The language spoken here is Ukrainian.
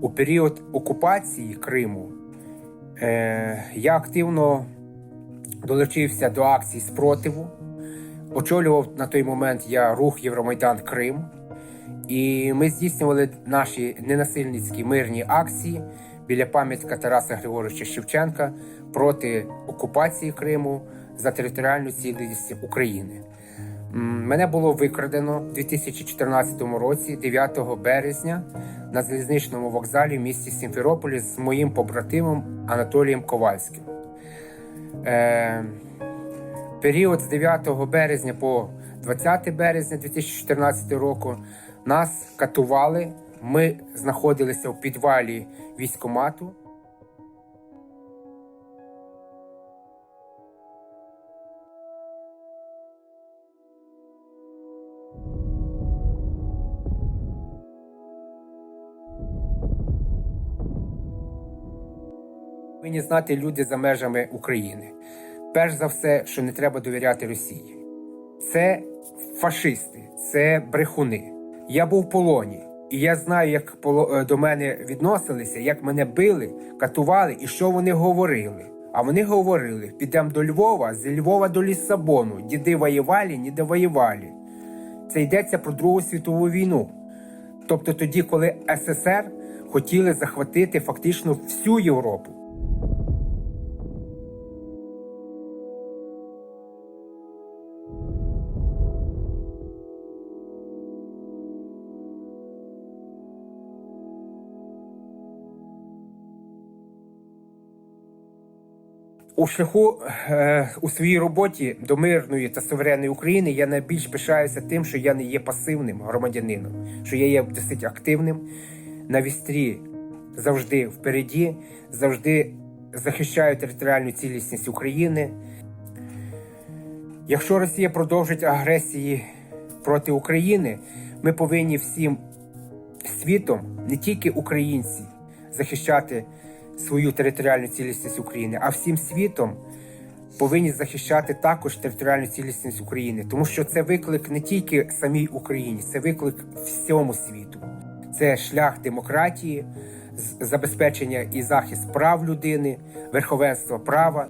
У період окупації Криму е, я активно долучився до акцій спротиву. Очолював на той момент я рух Євромайдан Крим. І ми здійснювали наші ненасильницькі мирні акції біля пам'ятка Тараса Григоровича Шевченка проти окупації Криму за територіальну цілісність України. Мене було викрадено у 2014 році, 9 березня, на залізничному вокзалі в місті Сімферополі з моїм побратимом Анатолієм Ковальським. Е, період з 9 березня по 20 березня 2014 року нас катували. Ми знаходилися в підвалі військомату. Повинні знати люди за межами України. Перш за все, що не треба довіряти Росії. Це фашисти, це брехуни. Я був в полоні, і я знаю, як е, до мене відносилися, як мене били, катували і що вони говорили. А вони говорили: підемо до Львова, з Львова до Лісабону. Діди воювали, ніде воювали. Це йдеться про Другу світову війну. Тобто тоді, коли СССР хотіли захватити фактично всю Європу. У шляху е, у своїй роботі до мирної та суверенної України я найбільш пишаюся тим, що я не є пасивним громадянином, що я є досить активним на вістрі завжди впереді, завжди захищаю територіальну цілісність України. Якщо Росія продовжить агресії проти України, ми повинні всім світом, не тільки українці, захищати свою територіальну цілісність України, а всім світом повинні захищати також територіальну цілісність України, тому що це виклик не тільки самій Україні, це виклик всьому світу. Це шлях демократії, забезпечення і захист прав людини, верховенства права.